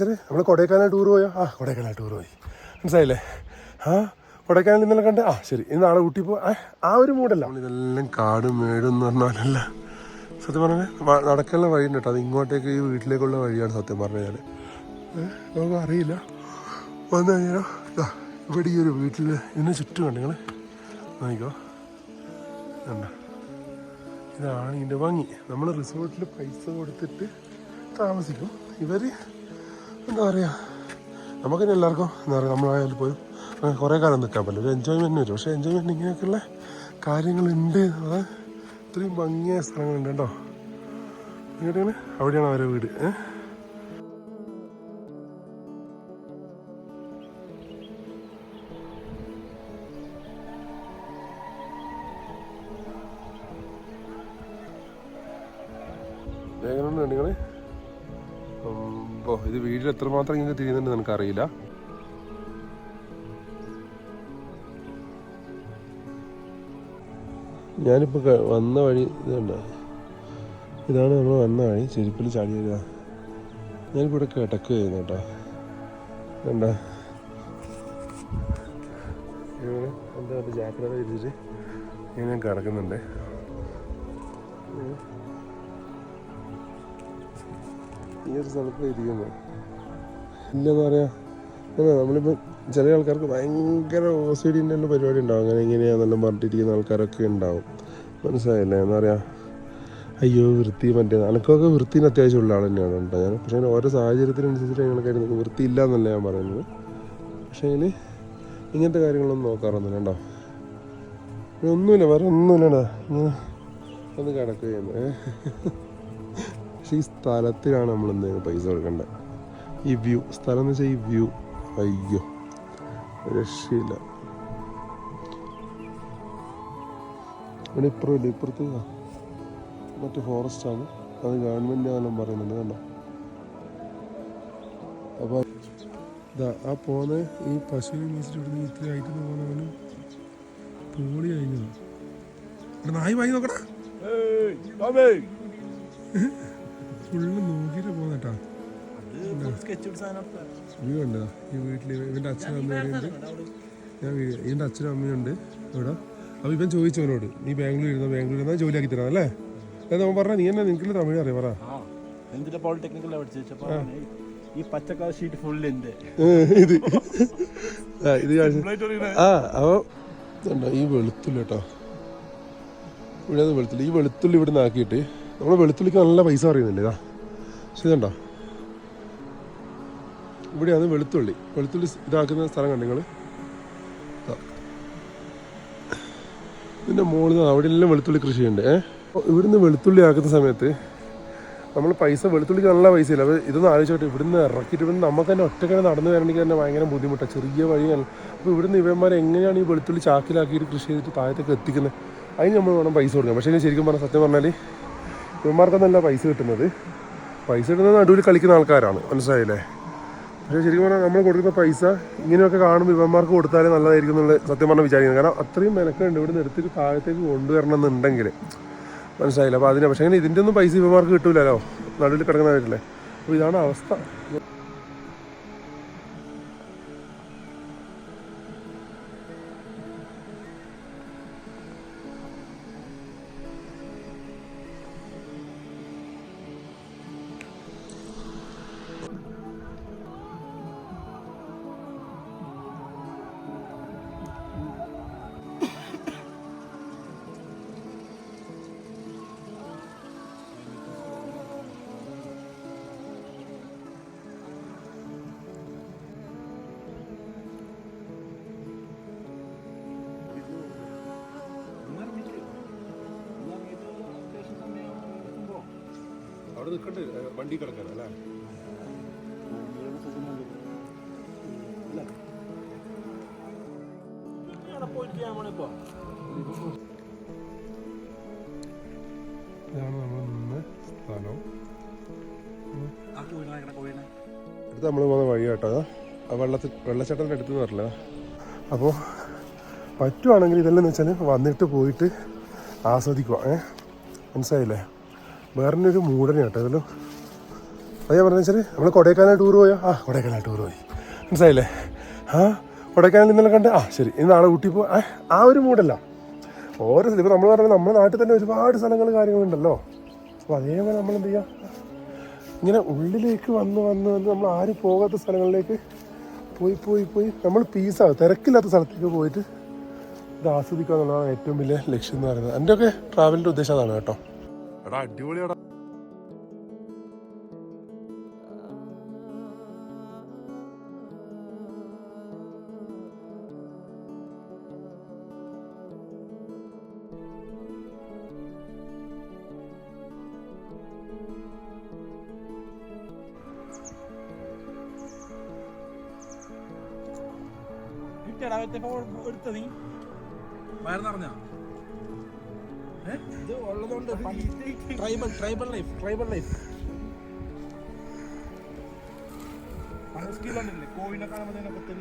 ശരി നമ്മൾ കൊടൈക്കനാൽ ടൂർ പോയോ? ആ കൊടൈക്കനാൽ ടൂർ പോയി. മനസ്സിലായില്ലേ? ആ കൊടൈക്കനാൽ ഇന്നലെ കണ്ട് ആ ശരി ഇന്ന് നാളെ ഊട്ടി പോ ആ, ഒരു മൂടല്ല ഇതെല്ലാം കാടും മേടും എന്ന് പറഞ്ഞാലല്ല. സത്യം പറഞ്ഞാൽ നടക്കാനുള്ള വഴിയുണ്ട് കേട്ടോ. അത് ഇങ്ങോട്ടേക്ക് ഈ വീട്ടിലേക്കുള്ള വഴിയാണ് സത്യം പറഞ്ഞു കഴിഞ്ഞാൽ നമുക്ക് അറിയില്ല. വന്നു കഴിഞ്ഞാൽ ദാ, ഇവിടെ ഈ ഒരു വീട്ടിൽ ഇതിന് ചുറ്റും കണ്ട് നിങ്ങൾ നോക്കിക്കോ. ഇതാണ് ഇതിന്റെ ഭംഗി. നമ്മൾ റിസോർട്ടിൽ പൈസ കൊടുത്തിട്ട് താമസിക്കും. ഇവർ എന്താ പറയുക നമുക്ക് തന്നെ എല്ലാവർക്കും എന്താ പറയുക നമ്മളായാലും പോലും കുറേ കാലം നിൽക്കാൻ പറ്റില്ല. ഒരു എൻജോയ്മെന്റ് വരും. പക്ഷേ എൻജോയ്മെന്റ് ഇങ്ങനെയൊക്കെയുള്ള കാര്യങ്ങളുണ്ട്. അത് ഇത്രയും ഭംഗിയായ സ്ഥലങ്ങളുണ്ട് കേട്ടോ. എവിടെയാണ് അവിടെയാണ് അവരുടെ വീട്. ഏഹ് എങ്ങനെയുണ്ട് നിങ്ങൾ ഇപ്പോൾ ഇത് വീട്ടിൽ എത്രമാത്രം ഇങ്ങനെ തിരിയുന്നുണ്ട് നമുക്കറിയില്ല ഞാനിപ്പോൾ വന്ന വഴി ഇതുണ്ട്. ഇതാണ് നമ്മൾ വന്ന വഴി ചെരുപ്പിൽ ചാടി വരിക ഞാനിപ്പോൾ ഇവിടെ കിടക്കുകയായിരുന്നു കേട്ടോ. വേണ്ട എന്താ ജാഗ്രത വിരിച്ചിട്ട് ഇങ്ങനെ കിടക്കുന്നുണ്ട്. ഈ ഒരു സ്ഥലത്ത് ഇരിക്കുന്നത് പിന്നെന്താ പറയുക നമ്മളിപ്പോൾ ചില ആൾക്കാർക്ക് ഭയങ്കര ഓസിഡിന്റെ തന്നെ പരിപാടി ഉണ്ടാവും. അങ്ങനെ ഇങ്ങനെയാണെന്നെല്ലാം പറഞ്ഞിട്ടിരിക്കുന്ന ആൾക്കാരൊക്കെ ഉണ്ടാവും. മനസ്സിലായില്ലേ? എന്താ പറയുക അയ്യോ വൃത്തി മറ്റേ അനക്കൊക്കെ വൃത്തിന് അത്യാവശ്യമുള്ള ആൾ തന്നെയാണ് കേട്ടോ ഞാൻ. പക്ഷേ ഓരോ സാഹചര്യത്തിനനുസരിച്ചിട്ട് ഞങ്ങൾ നിങ്ങൾക്ക് വൃത്തിയില്ല എന്നല്ല ഞാൻ പറയുന്നത്. പക്ഷേ എങ്കിൽ ഇങ്ങനത്തെ കാര്യങ്ങളൊന്നും നോക്കാറൊന്നുമില്ല കേട്ടോ. ഒന്നുമില്ല വേറെ ഒന്നുമില്ലടാ. ഒന്ന് കിടക്കുകയാണ്. പക്ഷെ ഈ സ്ഥലത്തിനാണ് നമ്മൾ എന്തെങ്കിലും പൈസ കൊടുക്കേണ്ടത് ഈ വ്യൂ സ്ഥലം എന്ന് വെച്ചാൽ ഈ വ്യൂ. അയ്യോ രക്ഷയില്ല. ഇവിടെ ഇപ്പുറമില്ല ഇപ്പുറത്ത് മറ്റു മറ്റേ ഫോറസ്റ്റ് ആണ്. അത് ഗവൺമെന്റ് ആണെന്നും പറയുന്നുണ്ട് കണ്ടോ? അപ്പോൾ ഇതാ ആ പോകുന്ന ഈ പശുവിനെ മേടിച്ചിട്ട് ഇവിടുന്ന് ഇത്ര ആയിട്ട് പോകുന്നവനും പോളി കഴിഞ്ഞു ഇവിടെ നായി വാങ്ങി നോക്കടാ. ഫുള്ള് നോക്കിയിട്ട് പോകുന്നേട്ടാ വ്യൂ ഉണ്ട് ഈ വീട്ടിൽ ഇവന്റെ അച്ഛനും അമ്മയുണ്ട് ഞാൻ ഇവന്റെ അച്ഛനും അമ്മയുണ്ട് ഇവിടെ. അപ്പോൾ ഇവൻ ചോദിച്ചു അവനോട് നീ ബാംഗ്ലൂർ ഇരുന്നോ? ബാംഗ്ലൂർ ഇരുന്നാൽ ജോലിയാക്കി തരാം അല്ലേ? അതായത് അവൻ പറഞ്ഞാൽ നീ എന്നെ നിനക്കില്ല തമിഴ് അറിയാം പറ. ഈ പച്ചക്കാർ ഷീറ്റ് ഫുൾ ഉണ്ട് ഇത്. ആ ഇത് കാണിച്ചു ആ അപ്പോൾ ഇതുണ്ടോ? ഈ വെളുത്തുള്ളി കേട്ടോ. ഇവിടെ വെളുത്തുള്ളി. ഈ വെളുത്തുള്ളി ഇവിടെ നിന്ന് ആക്കിയിട്ട് നമ്മൾ വെളുത്തുള്ളിക്ക് നല്ല പൈസ പറയുന്നില്ലേ ഇതാ. പക്ഷെ ഇവിടെയാണ് വെളുത്തുള്ളി. വെളുത്തുള്ളി ഇതാക്കുന്ന സ്ഥലം കണ്ടു നിങ്ങൾ ഇതിന്റെ മുകളിൽ അവിടെ എല്ലാം വെളുത്തുള്ളി കൃഷിയുണ്ട് ഏഹ് ഇവിടുന്ന് വെളുത്തുള്ളി ആക്കുന്ന സമയത്ത് നമ്മൾ പൈസ വെളുത്തുള്ളിക്ക് നല്ല പൈസ ഇല്ല. അപ്പോൾ ഇതൊന്നും ആലോചിച്ചോട്ടെ ഇവിടുന്ന് ഇറക്കിയിട്ട് ഇവിടുന്ന് നമുക്ക് തന്നെ ഒറ്റക്കനെ നടന്നു വരണമെങ്കിൽ തന്നെ ഭയങ്കര ബുദ്ധിമുട്ടാണ് ചെറിയ വഴിയാണ്. അപ്പോൾ ഇവിടുന്ന് ഇവന്മാർ എങ്ങനെയാണ് ഈ വെളുത്തുള്ളി ചാക്കിലാക്കിയിട്ട് കൃഷി ചെയ്തിട്ട് താഴത്തേക്ക് എത്തിക്കുന്നത്? അതിന് നമ്മൾ വേണം പൈസ കൊടുക്കാം പക്ഷേ ശരിക്കും പറഞ്ഞാൽ സത്യം പറഞ്ഞാൽ ഇവന്മാർക്കൊന്നല്ല പൈസ കിട്ടുന്നത്. പൈസ കിട്ടുന്നത് നടുവിൽ കളിക്കുന്ന ആൾക്കാരാണ്. മനസ്സിലായില്ലേ? പക്ഷേ ശരിക്കും പറഞ്ഞാൽ നമ്മൾ കൊടുക്കുന്ന പൈസ ഇങ്ങനെയൊക്കെ കാണുമ്പോൾ ഇവന്മാർക്ക് കൊടുത്താലേ നല്ലതായിരിക്കും എന്നുള്ള സത്യം പറഞ്ഞാൽ വിചാരിക്കുന്നത് കാരണം അത്രയും മെനക്കുണ്ട് നിന്ന് എടുത്തിട്ട് താഴത്തേക്ക് കൊണ്ടുവരണം എന്നുണ്ടെങ്കിൽ മനസ്സിലായില്ല? അപ്പോൾ അതിന് പക്ഷേ അങ്ങനെ ഇതിന്റെ ഒന്നും പൈസ ഇവന്മാർക്ക് കിട്ടൂലല്ലോ. നടുവിൽ കിടക്കുന്നവരില്ലേ അപ്പോൾ ഇതാണ് അവസ്ഥ. അവിടെ നിൽക്കണ്ടേ വണ്ടി കിടക്കാൻ അല്ലേ? ഇതാണ് നമ്മൾ നിന്ന് സ്ഥലം. അടുത്ത് നമ്മൾ പോകുന്ന വഴി കേട്ടോ. ആ വെള്ളത്തിൽ വെള്ളച്ചാട്ടത്തിന്റെ അടുത്ത് പറഞ്ഞില്ല അപ്പോൾ പറ്റുവാണെങ്കിൽ ഇതെല്ലാം എന്ന് വെച്ചാൽ വന്നിട്ട് പോയിട്ട് ആസ്വദിക്കുക ഏ? മനസ്സിലായില്ലേ? വേറെ ഒരു മൂടനെ കേട്ടോ അതല്ലോ അത് ഞാൻ പറഞ്ഞ നമ്മൾ കൊടൈക്കനാൽ ടൂർ പോയോ? ആ കൊടൈക്കനാൽ ടൂർ പോയി. മനസ്സിലായില്ലേ? ആ കൊടൈക്കനാൽ ഇന്നലെ കണ്ട് ആ ശരി ഇന്ന് നാളെ ഊട്ടി പോ ആ ഒരു മൂടല്ല. ഓരോ ഇപ്പോൾ നമ്മൾ പറഞ്ഞാൽ നമ്മുടെ നാട്ടിൽ തന്നെ ഒരുപാട് സ്ഥലങ്ങൾ കാര്യങ്ങളുണ്ടല്ലോ. അപ്പോൾ അതേപോലെ നമ്മൾ എന്ത് ചെയ്യുക ഇങ്ങനെ ഉള്ളിലേക്ക് വന്ന് വന്ന് വന്ന് നമ്മൾ ആരും പോകാത്ത സ്ഥലങ്ങളിലേക്ക് പോയി പോയി പോയി. നമ്മൾ പീസാവും തിരക്കില്ലാത്ത സ്ഥലത്തേക്ക് പോയിട്ട് ഇത് ആസ്വദിക്കുക എന്നുള്ളതാണ് ഏറ്റവും വലിയ ലക്ഷ്യം എന്ന് പറയുന്നത്. എന്റെയൊക്കെ ട്രാവലിന്റെ ഉദ്ദേശം അതാണ് കേട്ടോ. എടാ അടിപൊളിയാടാ കിട്ടിയടാ എടുത്ത നീ. വയറ് നിറഞ്ഞ ഇത് ഉള്ളതുകൊണ്ട് tribal tribal life tribal life സ്കില്ലുണ്ടല്ലേ കോഴിനെ കാണുമ്പോൾ തന്നെ കൊത്തൽ